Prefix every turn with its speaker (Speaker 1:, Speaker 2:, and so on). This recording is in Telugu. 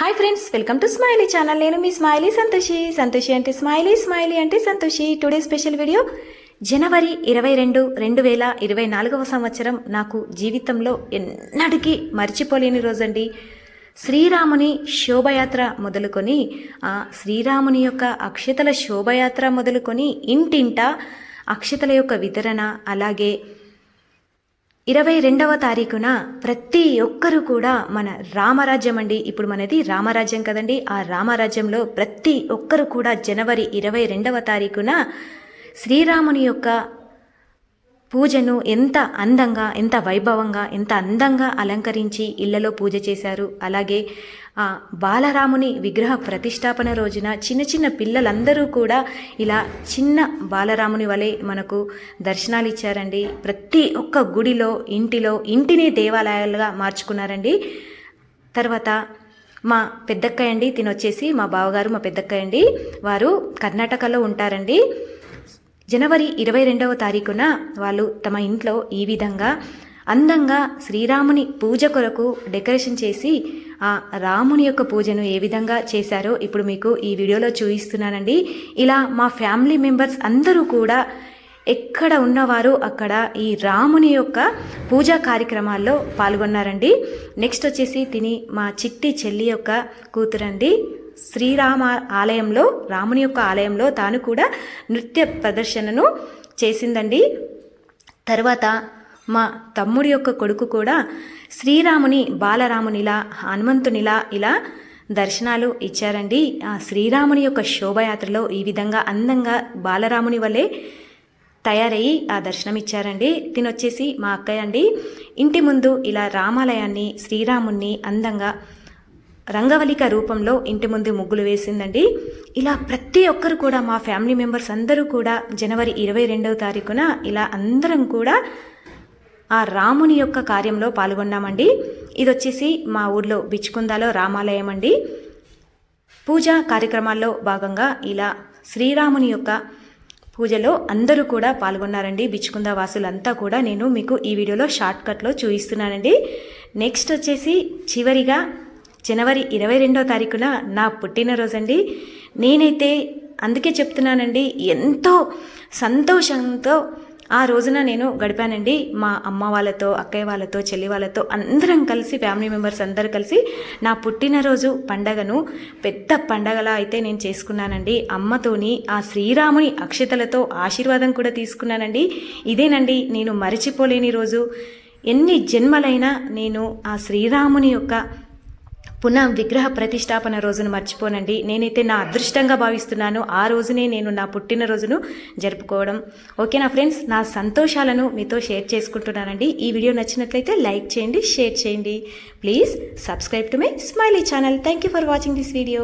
Speaker 1: Hi friends welcome to smiley channel నేను మీ స్మైలీ సంతోషి. సంతోషి అంటే స్మైలీ స్మైలీ అంటే సంతోషి. టుడే స్పెషల్ వీడియో జనవరి ఇరవై రెండు రెండు వేల ఇరవై నాలుగవ సంవత్సరం నాకు జీవితంలో ఎన్నటికీ మర్చిపోలేని రోజండి. శ్రీరాముని శోభయాత్ర మొదలుకొని ఆ శ్రీరాముని యొక్క అక్షతల శోభయాత్ర మొదలుకొని ఇంటింట అక్షతల యొక్క వితరణ అలాగే ఇరవై రెండవ తారీఖున ప్రతి ఒక్కరు కూడా మన రామరాజ్యం అండి ఇప్పుడు మనది రామరాజ్యం కదండి. ఆ రామరాజ్యంలో ప్రతి ఒక్కరు కూడా జనవరి ఇరవై రెండవ తారీఖున శ్రీరాముని యొక్క పూజను ఎంత అందంగా ఎంత వైభవంగా ఎంత అందంగా అలంకరించి ఇళ్ళలో పూజ చేశారు. అలాగే ఆ బాలరాముని విగ్రహ ప్రతిష్టాపన రోజున చిన్న చిన్న పిల్లలందరూ కూడా ఇలా చిన్న బాలరాముని వలె మనకు దర్శనాలు ఇచ్చారండి ప్రతి ఒక్క గుడిలో ఇంటిలో ఇంటిని దేవాలయాలుగా మార్చుకున్నారండి. తర్వాత మా పెద్దక్కయ్య అండి తినొచ్చేసి మా బావగారు మా పెద్దక్కయ్య అండి వారు కర్ణాటకలో ఉంటారండి. జనవరి ఇరవై రెండవ తారీఖున వాళ్ళు తమ ఇంట్లో ఈ విధంగా అందంగా శ్రీరాముని పూజ కొరకు డెకరేషన్ చేసి ఆ రాముని యొక్క పూజను ఏ విధంగా చేశారో ఇప్పుడు మీకు ఈ వీడియోలో చూపిస్తున్నానండి. ఇలా మా ఫ్యామిలీ మెంబర్స్ అందరూ కూడా ఎక్కడ ఉన్నవారు అక్కడ ఈ రాముని యొక్క పూజా కార్యక్రమాల్లో పాల్గొన్నారండి. నెక్స్ట్ వచ్చేసి తిని మా చిట్టి చెల్లి యొక్క కూతురండి. శ్రీరామ ఆలయంలో రాముని యొక్క ఆలయంలో తాను కూడా నృత్య ప్రదర్శనను చేసిందండి. తర్వాత మా తమ్ముడి యొక్క కొడుకు కూడా శ్రీరాముని బాలరామునిలా హనుమంతునిలా ఇలా దర్శనాలు ఇచ్చారండి. ఆ శ్రీరాముని యొక్క శోభయాత్రలో ఈ విధంగా అందంగా బాలరాముని వలె తయారయ్యి ఆ దర్శనం ఇచ్చారండి తినొచ్చేసి మా అక్కయ్య అండి ఇంటి ముందు ఇలా రామాలయాన్ని శ్రీరాముణ్ణి అందంగా రంగవలిక రూపంలో ఇంటి ముందు ముగ్గులు వేసిందండి. ఇలా ప్రతి ఒక్కరు కూడా మా ఫ్యామిలీ మెంబర్స్ అందరూ కూడా జనవరి ఇరవై రెండవ తారీఖున ఇలా అందరం కూడా ఆ రాముని యొక్క కార్యంలో పాల్గొన్నామండి. ఇది వచ్చేసి మా ఊర్లో బిచ్చుకుందాలో రామాలయం అండి. పూజా కార్యక్రమాల్లో భాగంగా ఇలా శ్రీరాముని యొక్క పూజలో అందరూ కూడా పాల్గొన్నారండి. బిచ్చుకుంద వాసులంతా కూడా నేను మీకు ఈ వీడియోలో షార్ట్ కట్లో చూపిస్తున్నానండి. నెక్స్ట్ వచ్చేసి చివరిగా జనవరి ఇరవై రెండో తారీఖున నా పుట్టినరోజండి. నేనైతే అందుకే చెప్తున్నానండి ఎంతో సంతోషంతో ఆ రోజున నేను గడిపానండి. మా అమ్మ వాళ్ళతో అక్కయ్య వాళ్ళతో చెల్లి వాళ్ళతో అందరం కలిసి ఫ్యామిలీ మెంబర్స్ అందరు కలిసి నా పుట్టినరోజు పండగను పెద్ద పండగలా అయితే నేను చేసుకున్నానండి. అమ్మతోని ఆ శ్రీరాముని అక్షతలతో ఆశీర్వాదం కూడా తీసుకున్నానండి. ఇదేనండి నేను మరచిపోలేని రోజు. ఎన్ని జన్మలైనా నేను ఆ శ్రీరాముని యొక్క పునః విగ్రహ ప్రతిష్టాపన రోజును మర్చిపోనండి. నేనైతే నా అదృష్టంగా భావిస్తున్నాను. ఆ రోజునే నేను నా పుట్టినరోజును జరుపుకోవడం. ఓకే నా ఫ్రెండ్స్? నా సంతోషాలను మీతో షేర్ చేసుకుంటున్నానండి. ఈ వీడియో నచ్చినట్లయితే లైక్ చేయండి షేర్ చేయండి. Please subscribe to my smiley channel. Thank you for watching this video.